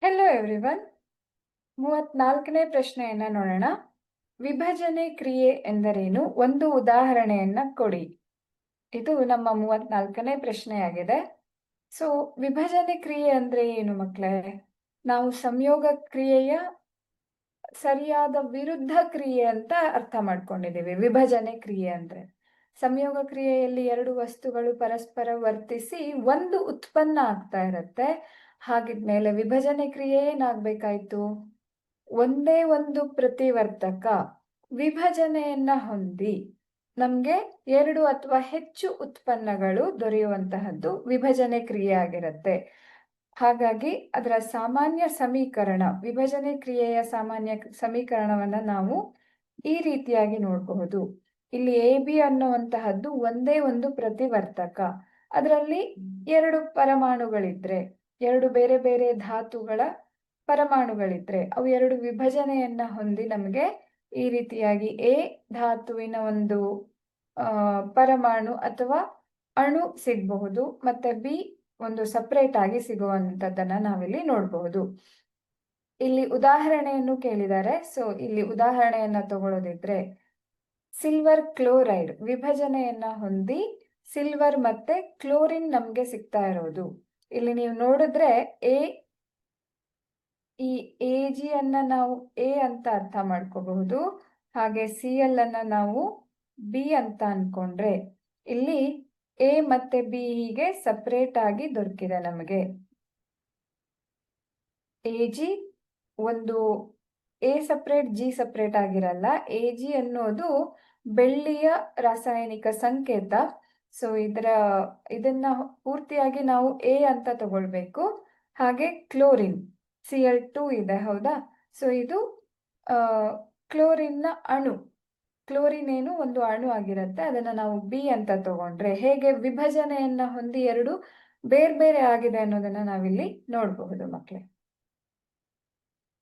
Hello everyone ಮೂವತ್ನಾಲ್ಕನೇ ಪ್ರಶ್ನೆಯನ್ನ ನೋಡೋಣ. ವಿಭಜನೆ ಕ್ರಿಯೆ ಎಂದರೇನು? ಒಂದು ಉದಾಹರಣೆಯನ್ನ ಕೊಡಿ. ಇದು ನಮ್ಮ ಮೂವತ್ನಾಲ್ಕನೇ ಪ್ರಶ್ನೆಯಾಗಿದೆ. ಸೊ ವಿಭಜನೆ ಕ್ರಿಯೆ ಅಂದ್ರೆ ಏನು ಮಕ್ಕಳೇ ನಾವು ಸಂಯೋಗ ಕ್ರಿಯೆಯ ಸರಿಯಾದ ವಿರುದ್ಧ ಕ್ರಿಯೆ ಅಂತ ಅರ್ಥ ಮಾಡ್ಕೊಂಡಿದ್ದೀವಿ. ವಿಭಜನೆ ಕ್ರಿಯೆ ಅಂದ್ರೆ. ಸಂಯೋಗ ಕ್ರಿಯೆಯಲ್ಲಿ ಎರಡು ವಸ್ತುಗಳು ಪರಸ್ಪರ ವರ್ತಿಸಿ ಒಂದು ಉತ್ಪನ್ನ ಆಗ್ತಾ ಇರತ್ತೆ. ಹಾಗಿದ್ಮೇಲೆ ವಿಭಜನೆ ಕ್ರಿಯೆ ಏನಾಗ್ಬೇಕಾಯ್ತು? ಒಂದೇ ಒಂದು ಪ್ರತಿವರ್ತಕ ವಿಭಜನೆಯನ್ನ ಹೊಂದಿ ನಮ್ಗೆ ಎರಡು ಅಥವಾ ಹೆಚ್ಚು ಉತ್ಪನ್ನಗಳು ದೊರೆಯುವಂತಹದ್ದು ವಿಭಜನೆ ಕ್ರಿಯೆ ಆಗಿರುತ್ತೆ. ಹಾಗಾಗಿ ಅದರ ಸಾಮಾನ್ಯ ಸಮೀಕರಣ ವಿಭಜನೆ ಕ್ರಿಯೆಯ ಸಾಮಾನ್ಯ ಸಮೀಕರಣವನ್ನ ನಾವು ಈ ರೀತಿಯಾಗಿ ನೋಡಬಹುದು. ಇಲ್ಲಿ ಎ ಬಿ ಅನ್ನುವಂತಹದ್ದು ಒಂದೇ ಒಂದು ಪ್ರತಿವರ್ತಕ. ಅದರಲ್ಲಿ ಎರಡು ಪರಮಾಣುಗಳಿದ್ರೆ ಎರಡು ಬೇರೆ ಬೇರೆ ಧಾತುಗಳ ಪರಮಾಣುಗಳಿದ್ರೆ ಅವು ಎರಡು ವಿಭಜನೆಯನ್ನ ಹೊಂದಿ ನಮಗೆ ಈ ರೀತಿಯಾಗಿ ಎ ಧಾತುವಿನ ಒಂದು ಪರಮಾಣು ಅಥವಾ ಅಣು ಸಿಗಬಹುದು ಮತ್ತೆ ಬಿ ಒಂದು ಸಪರೇಟ್ ಆಗಿ ಸಿಗುವಂತದ್ದನ್ನ ನಾವಿಲ್ಲಿ ನೋಡಬಹುದು. ಇಲ್ಲಿ ಉದಾಹರಣೆಯನ್ನು ಕೇಳಿದ್ದಾರೆ ಸೊ ಇಲ್ಲಿ ಉದಾಹರಣೆಯನ್ನ ತಗೊಳ್ಳೋದಿದ್ರೆ ಸಿಲ್ವರ್ ಕ್ಲೋರೈಡ್ ವಿಭಜನೆಯನ್ನ ಹೊಂದಿ ಸಿಲ್ವರ್ ಮತ್ತೆ ಕ್ಲೋರಿನ್ ನಮ್ಗೆ ಸಿಗ್ತಾ ಇರೋದು. ಇಲ್ಲಿ ನೀವು ನೋಡಿದ್ರೆ ಎ ಈ ಎ ಜಿ ಅನ್ನ ನಾವು ಎ ಅಂತ ಅರ್ಥ ಮಾಡ್ಕೋಬಹುದು. ಹಾಗೆ ಸಿ ಎಲ್ ಅನ್ನ ನಾವು ಬಿ ಅಂತ ಅನ್ಕೊಂಡ್ರೆ ಇಲ್ಲಿ ಎ ಮತ್ತೆ ಬಿ ಹೀಗೆ ಸಪ್ರೇಟ್ ಆಗಿ ದೊರಕಿದೆ ನಮಗೆ. ಎ ಜಿ ಒಂದು ಎ ಸಪ್ರೇಟ್ ಜಿ ಸಪ್ರೇಟ್ ಆಗಿರಲ್ಲ. ಎ ಜಿ ಅನ್ನೋದು ಬೆಳ್ಳಿಯ ರಾಸಾಯನಿಕ ಸಂಕೇತ. ಸೊ ಇದರ, ಇದನ್ನ ಪೂರ್ತಿಯಾಗಿ ನಾವು ಎ ಅಂತ ತಗೊಳ್ಬೇಕು. ಹಾಗೆ ಕ್ಲೋರಿನ್ ಸಿ ಎಲ್ ಟು ಇದೆ, ಹೌದಾ? ಸೊ ಇದು ಕ್ಲೋರಿನ್ನ ಅಣು. ಕ್ಲೋರಿನ್ ಏನು? ಒಂದು ಅಣು ಆಗಿರುತ್ತೆ. ಅದನ್ನು ನಾವು ಬಿ ಅಂತ ತಗೊಂಡ್ರೆ ಹೇಗೆ? ವಿಭಜನೆಯನ್ನ ಹೊಂದಿ ಎರಡು ಬೇರೆ ಬೇರೆ ಆಗಿದೆ ಅನ್ನೋದನ್ನ ನಾವಿಲ್ಲಿ ನೋಡಬಹುದು ಮಕ್ಕಳೇ